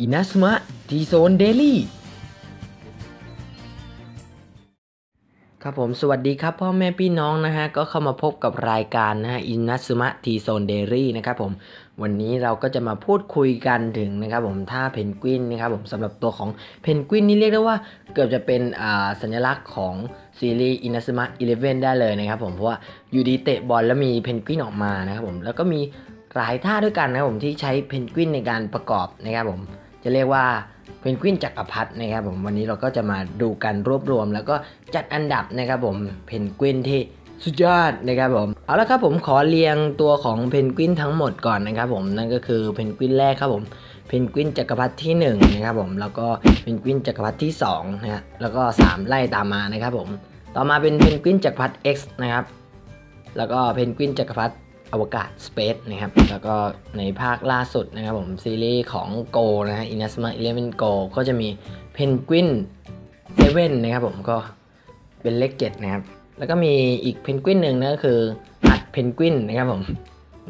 อินัสมะทีโซนเดลี่ครับผมสวัสดีครับพ่อแม่พี่น้องนะฮะก็เข้ามาพบกับรายการนะฮะอินัสมะทีโซนเดลี่นะครับผมวันนี้เราก็จะมาพูดคุยกันถึงนะครับผมท่าเพนกวินนะครับผมสำหรับตัวของเพนกวินนี่เรียกได้ว่าเกือบจะเป็นอ่าสัญลักษณ์ของซีรีส์อินัสมะ11ได้เลยนะครับผมเพราะว่าอยู่ดีเตะบอลแล้วมีเพนกวินออกมานะครับผมแล้วก็มีหลายท่าด้วยกันนะครับผมที่ใช้เพนกวินในการประกอบนะครับผม จะเรียกว่าเพนกวินจักรพรรดินะครับผมวันนี้เราก็จะมาดูกันรวบรวม แล้วก็จัดอันดับนะครับผมเพนกวินที่สุดยอดนะครับผมเอาละครับผมขอเรียงตัวของเพนกวินทั้งหมดก่อนนะครับผมนั่นก็คือเพนกวินแรกครับผมเพนกวินจักรพรรดิที่1นะครับผมแล้วก็เพนกวินจักรพรรดิที่2นะฮะแล้วก็ 3 ไล่ตามมานะครับผมต่อมาเป็นเพนกวินจักรพรรดิ X นะครับแล้วก็เพนกวินจักรพรรดิ อวกาศ Space นะครับ แล้วก็ในภาคล่าสุดนะครับผมซีรีส์ของ Go นะฮะ Inazuma Eleven Go ก็จะมีเพนกวินเซเว่นนะครับผมก็เป็นเลขเจ็ดนะครับ แล้วก็มีอีกเพนกวินหนึ่งนะก็คืออัดเพนกวินนะครับผม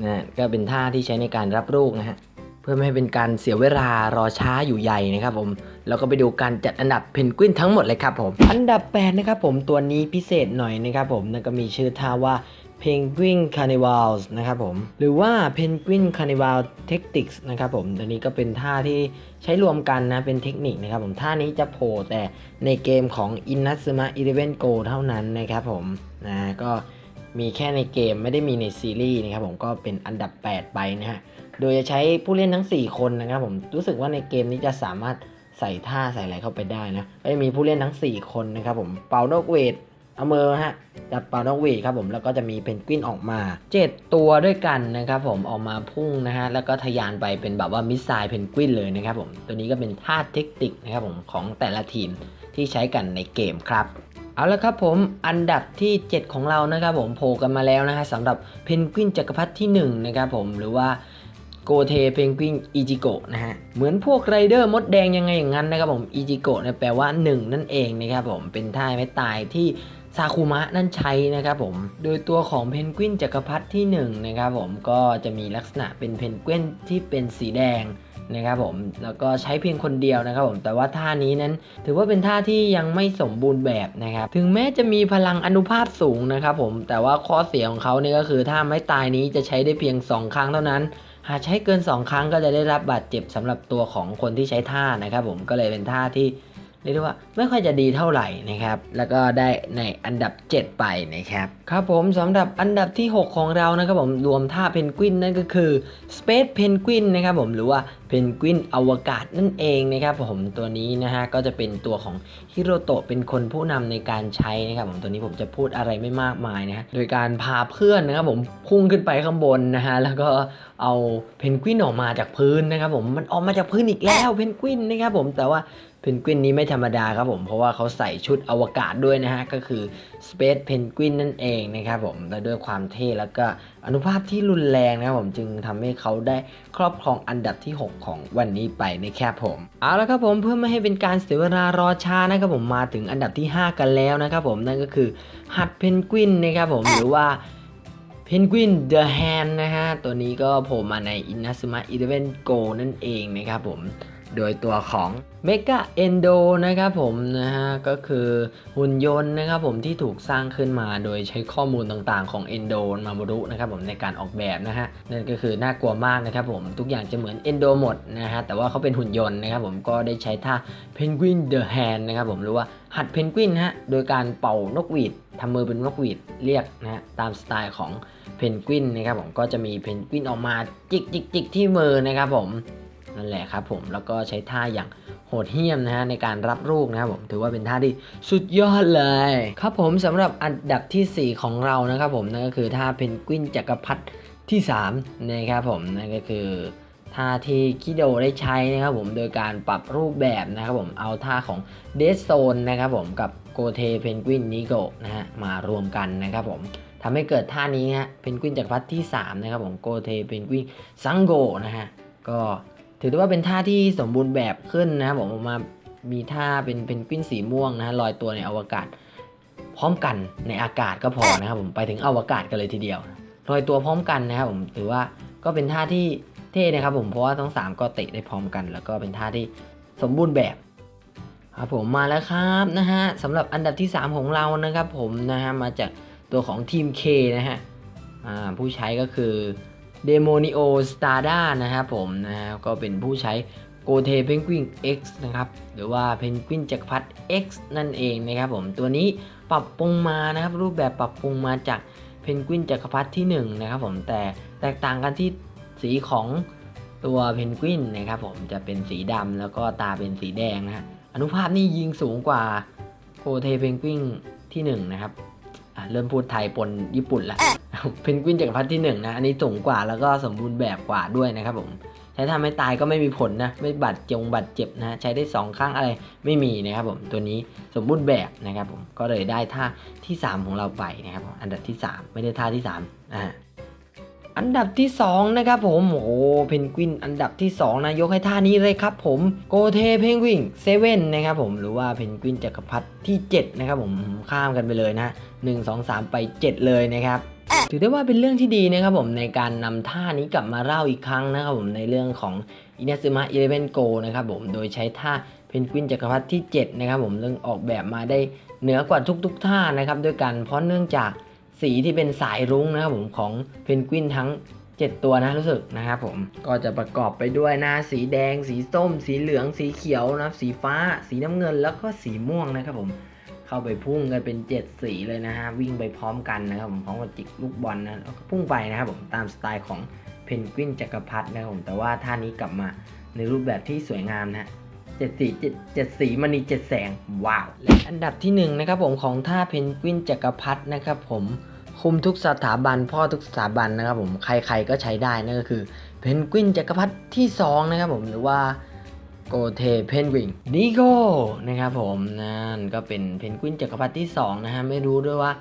นะก็เป็นท่าที่ใช้ในการรับลูกนะฮะเพื่อไม่ให้เป็นการเสียเวลารอช้าอยู่ใหญ่นะครับผมแล้วก็ไปดูการจัดอันดับเพนกวินทั้งหมดเลยครับผม อันดับ 8 นะครับผมตัวนี้พิเศษหน่อยนะครับผมนั่นก็มีชื่อท่าว่า Penguin Carnivals นะครับผม หรือว่า Penguin Carnival Tactics นะครับผมตัวนี้ก็เป็นท่าที่ใช้รวมกันนะ เป็นเทคนิคนะครับผม ท่านี้จะโผล่แต่ในเกมของ Inazuma Eleven Go เท่านั้นนะครับผม นะ ก็มีแค่ในเกมไม่ได้มีในซีรีส์นะครับผมก็เป็นอันดับ 8 ไปนะฮะ โดยจะใช้ผู้เล่นทั้ง 4 คนนะครับผม รู้สึกว่าในเกมนี้จะสามารถใส่ท่าใส่อะไรเข้าไปได้นะก็จะมีผู้เล่นทั้ง 4 คนนะครับผม เป่านกเวท เอามือฮะจับป่านกเวทครับผมแล้วก็จะมีเพนกวินออกมา 7 ตัวด้วยกันนะครับผมออกมาพุ่งนะฮะแล้วก็ทะยานไปเป็นแบบว่ามิสไซล์เพนกวินเลยนะครับผมตัวนี้ก็เป็นท่าเทคนิคนะครับผมของแต่ละทีมที่ใช้กันในเกมครับเอาละครับผมอันดับที่ 7 ของเรานะครับผมโผล่กันมาแล้วนะฮะสำหรับเพนกวินจักรพรรดิที่1นะครับผมหรือว่าโกเทเพนกวินอิจิโกะนะฮะเหมือนพวกไรเดอร์มดแดงยังไงอย่างนั้นนะครับผมอิจิโกะเนี่ยแปลว่า 1 นั่นเองนะครับผมเป็นท่าไม่ตายที่ ซาคุมะนั่นใช้นะครับผม โดยตัวของเพนกวินจักรพรรดิที่1นะครับผมก็จะมีลักษณะเป็นเพนกวินที่เป็นสีแดงนะครับผมแล้วก็ใช้เพียงคนเดียวนะครับผมแต่ว่าท่านี้นั้น ถือว่าเป็นท่าที่ยังไม่สมบูรณ์แบบนะครับถึงแม้จะมีพลังอนุภาพสูงนะครับผมแต่ว่าข้อเสียของเขาเนี่ยก็คือท่าไม้ตายนี้จะใช้ได้เพียง 2 ครั้งเท่านั้น หากใช้เกิน 2 ครั้งก็จะได้รับบาดเจ็บสำหรับตัวของคนที่ใช้ท่านะครับผมก็เลยเป็นท่าที่ เรียกได้ว่าไม่ค่อยจะดีเท่าไหร่นะครับ แล้วก็ได้ในอันดับ 7 ไปนะครับ ครับผมสำหรับอันดับที่ 6 ของเรานะครับผมรวมท่าเพนกวินนั่นก็คือ Space Penguin นะครับผมหรือว่าเพนกวินอวกาศนั่นเองนะครับผมตัวนี้นะฮะก็จะเป็นตัวของฮิโรโตะเป็นคนผู้นำในการใช้นะครับผมตัวนี้ผมจะพูดอะไรไม่มากมายนะฮะโดยการพาเพื่อนนะครับผมพุ่งขึ้นไปข้างบนนะฮะแล้วก็เอาเพนกวินออกมาจากพื้นนะครับผมมันออกมาจากพื้นอีกแล้วเพนกวินนะครับผมแต่ว่า เพนกวินนี้ไม่ธรรมดาครับผมเพราะว่าเขาใส่ชุดอวกาศด้วยนะฮะ ก็คือ Space Penguin นั่นเองนะครับผมและด้วยความเท่แล้วก็อนุภาพที่รุนแรงนะครับผมจึงทำให้เขาได้ครอบครองอันดับที่ 6 ของวันนี้ไปนะครับผมเอาละครับผมเพื่อไม่ให้เป็นการเสียเวลารอช้านะครับผมมาถึงอันดับที่ 5 กันแล้วนะครับผมนั่นก็คือหัดเพนกวินนะครับผมหรือว่าเพนกวินเดอะแฮนนะฮะตัวนี้ก็โผล่มาใน Inazuma Eleven Go นั่นเองนะครับผม โดยตัวของ Mega Endo นะครับผมนะฮะก็คือหุ่นยนต์นะครับผมที่ถูกสร้างขึ้นมาโดยใช้ข้อมูลต่างๆของ Endo มาบุรุนะครับผมในการออกแบบนะฮะนั่นก็คือน่ากลัวมากนะครับผมทุกอย่างจะเหมือน Endo หมดนะฮะแต่ว่าเขาเป็นหุ่นยนต์นะครับผมก็ได้ใช้ท่า Penguin the Hand นะครับผมหรือว่าหัดเพนกวินฮะโดยการเป่านกหวีดทำมือเป็นนกหวีดเรียกนะฮะตามสไตล์ของเพนกวินนะครับผมก็จะมีเพนกวินออกมาจิกจิกจิกที่มือนะครับผม นั่นแหละครับผมแล้วก็ใช้ท่าอย่างโหดเหี้ยมนะฮะในการรับลูกนะครับผมถือว่าเป็นท่าที่สุดยอดเลย ครับผมสำหรับอันดับทีสี่ 4 ของเรานะครับผมนั่นก็คือท่าเพนกวินจักรพรรดิที่3นะครับผมนั่นก็คือท่าที่คิโดได้ใช้นะครับผมโดยการปรับรูปแบบนะครับผมเอาท่าของเดสโซนนะครับผมกับโกเทเพนกวินนิโกนะฮะมารวมกันนะครับผมทำให้เกิดท่านี้ฮะเพนกวินจากรพัดที่ 3 นะครับผมโกเทเพนกวินซังโกนะฮะก็ ถือได้ว่าเป็นท่าที่สมบูรณ์แบบขึ้นนะครับผมออกมามีท่าเป็นเพนกวินสีม่วงนะฮะลอยตัวในอวกาศ พร้อมกันในอากาศก็พอนะครับผมไปถึงอวกาศกันเลยทีเดียวลอยตัวพร้อมกันนะครับผมถือว่าก็เป็นท่าที่เท่นะครับผมเพราะว่าทั้งสามก็เตะได้พร้อมกัน แล้วก็เป็นท่าที่สมบูรณ์แบบครับผมมาแล้วครับนะฮะสำหรับอันดับที่ 3 ของเรานะครับผมนะฮะมาจากตัวของทีม K นะฮะผู้ใช้ก็คือ Demonio Stada นะครับผมนะฮะก็เป็นผู้ใช้โกเทเพนกวิน X นะครับ หรือว่าเพนกวินจักรพรรดิ X นั่นเองนะครับผมตัวนี้ปรับปรุงมานะครับ รูปแบบปรับปรุงมาจากเพนกวินจักรพรรดิที่1นะครับผมแต่แตกต่างกันที่สีของตัวเพนกวินนะครับผมจะเป็นสีดำแล้วก็ตาเป็นสีแดงนะฮะอนุภาพนี่ยิงสูงกว่าโกเทเพนกวินที่1นะครับเริ่มพูดไทยปนญี่ปุ่นละ เพนกวินจักรพรรดิที่1นะ อันนี้สูงกว่าแล้วก็สมบูรณ์แบบกว่าด้วยนะครับผม ใช้ทำให้ตายก็ไม่มีผลนะ ไม่บาดจงบาดเจ็บนะ ใช้ได้ 2 ข้างอะไรไม่มีนะครับผม ตัวนี้สมบูรณ์แบบนะครับผม ก็เลยได้ท่าที่ 3 ของเราไปนะครับผม อันดับที่ 3 ไม่ได้ท่าที่3อ่าอันดับที่ 2 นะครับผม โอ้โหเพนกวินอันดับที่ 2 นะ ยกให้ท่านี้เลยครับผมโกเทเพนกวินเซเว่นนะครับผมหรือว่าเพนกวินจักรพรรดิที่ 7 นะครับผมข้ามกันไปเลยนะ 1 2 3 ไป 7 เลยนะครับ ถือได้ว่าเป็นเรื่องที่ดีนะครับผมในการนำท่านี้กลับมาเล่าอีกครั้งนะครับผมในเรื่องของ i n a z u m a Eleven Go นะครับผมโดยใช้ท่าเพนกวินจักรพรรดิที่ 7 นะครับผมเรื่องออกแบบมาได้เหนือกว่าทุกๆ ท่านะครับด้วยกันเพราะเนื่องจากสีที่เป็นสายรุ้งนะครับผมของเพนกวินทั้ง 7 ตัวนะรู้สึกนะครับผมก็จะประกอบไปด้วยหน้าสีแดง สีส้ม สีเหลือง สีเขียวนะครับสีฟ้า สีน้ำเงินแล้วก็สีม่วงนะครับผม เข้าไปพุ่งกันเป็น7สีเลยนะฮะวิ่งไปพร้อมกันนะครับผมพร้อมกับจิกลูกบอลนะแล้วก็พุ่งไปนะครับผมตามสไตล์ของเพนกวินจักรพรรดินะครับผมแต่ว่าท่านี้กลับมาในรูปแบบที่สวยงามนะฮะเจ็ดสีเจ็ดเจ็ดสีมันีเจ็ดแสงว้าวและอันดับที่หนึ่งนะครับผมของท่าเพนกวินจักรพรรดินะครับผมคุมทุกสถาบันพ่อทุกสถาบันนะครับผมใครๆก็ใช้ได้นั่นก็คือเพนกวินจักรพรรดิที่สองนะครับผมหรือว่า โกเทเพนกวินนิโกนะครับผมนั่นก็เป็นเพนกวินจักรพรรดิที่ 2 นะฮะ ไม่รู้ด้วยว่า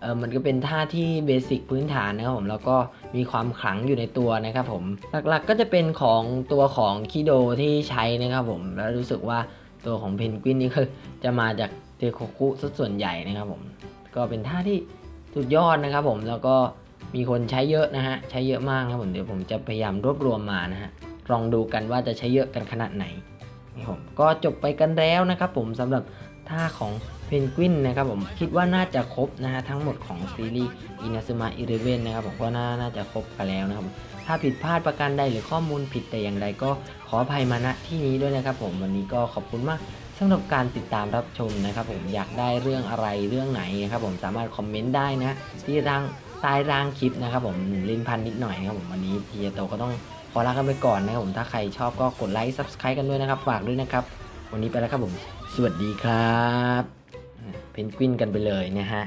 เออมันก็เป็นท่าที่เบสิกพื้นฐานนะครับผม แล้วก็มีความขลังอยู่ในตัวนะครับผม หลักๆก็จะเป็นของตัวของคิโดที่ใช้นะครับผม แล้วรู้สึกว่าตัวของเพนกวินนี่คือจะมาจากเทโคคุซะส่วนใหญ่นะครับผม ก็เป็นท่าที่สุดยอดนะครับผม แล้วก็มีคนใช้เยอะนะฮะ ใช้เยอะมากนะครับผม เดี๋ยวผมจะพยายามรวบรวมมานะฮะ ลองดูกันว่าจะใช้เยอะกันขนาดไหน ผมก็จบไปกันแล้วนะครับผมสำหรับท่าของเพนกวินนะครับผมคิดว่าน่าจะครบนะฮะทั้งหมดของซีรีส์อินาซึมะอีเลเวนนะครับผมก็น่าน่าจะครบกันแล้วนะครับถ้าผิดพลาดประการใดหรือข้อมูลผิดแต่อย่างใดก็ขออภัยมาณที่นี้ด้วยนะครับผมวันนี้ก็ขอบคุณมากสำหรับการติดตามรับชมนะครับผมอยากได้เรื่องอะไรเรื่องไหนนะครับผมสามารถคอมเมนต์ได้นะที่ร่างใต้ร่างคลิปนะครับผมลิ้นพันนิดหน่อยนะครับผมวันนี้ทีโตก็ต้อง ขอลากันไปก่อนนะครับผมถ้าใครชอบก็กดไลค์ Subscribe กันด้วยนะครับ ฝากด้วยนะครับ วันนี้ไปแล้วครับผม สวัสดีครับ เพนกวินกันไปเลยนะฮะ